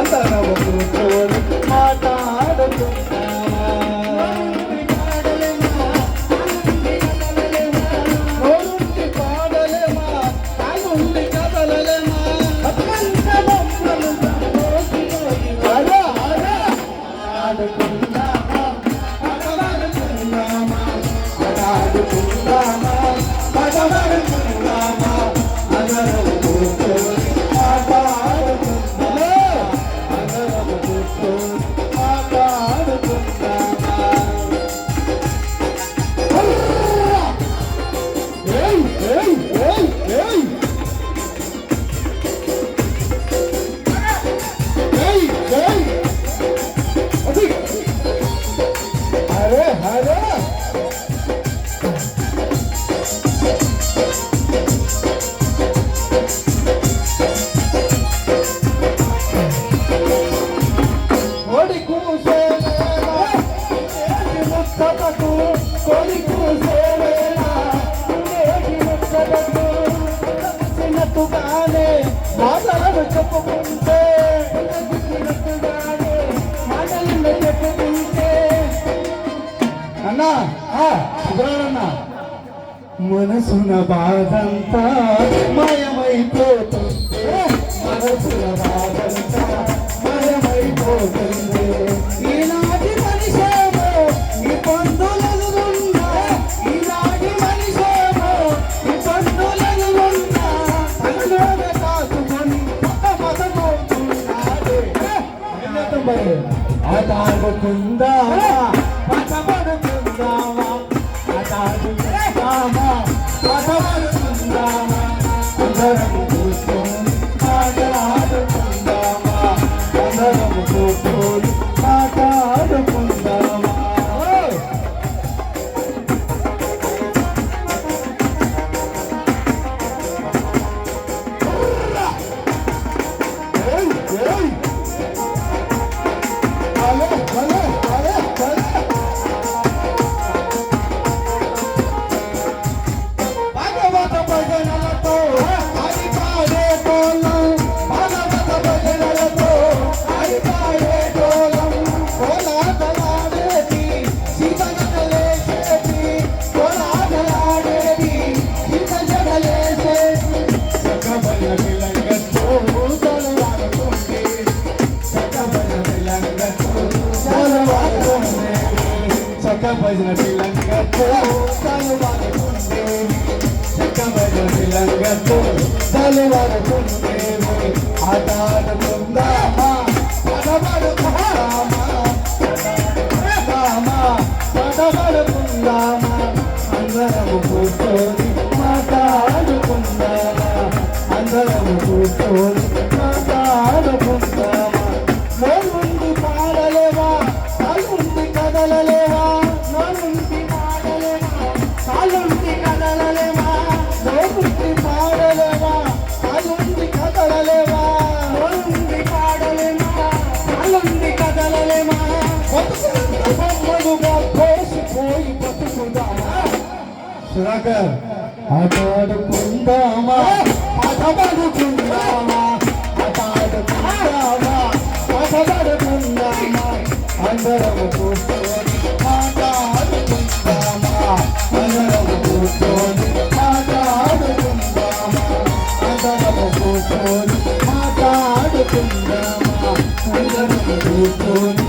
అందరము కూర్చొని అందరము కూర్చొని మాట్లాడుకుందామా మనసున బాధంతా మయమైపోతుంది మనసున బాధంతా మాయమైపోతుంది ఈనాటి మనిషేమో ఈ ఈనాటి మనిషేమో ఈ పందులనున్నా కాసుకొని పక్క సకబల విలంగతో తలవాడుతుంది సకబల విలంగతో తలవాడుతుంది ఆట ఆడుకుందామా పడబడుకుందామా పడబడుకుందామా అందరము కూర్చొని మాట్లాడుకుందామా? అందరము కూర్చొని సుధాకర్ ఆటాడుకుందామా ఆటపడుకుందామా ఆటాడుకుందామా ఆటపడుకుందామా అందరము కూర్చొని మాట్లాడుకుందామా అందరము కూర్చొని మాట్లాడుకుందామా అందరము కూర్చొని మాట్లాడుకుందామా అందరము కూర్చొని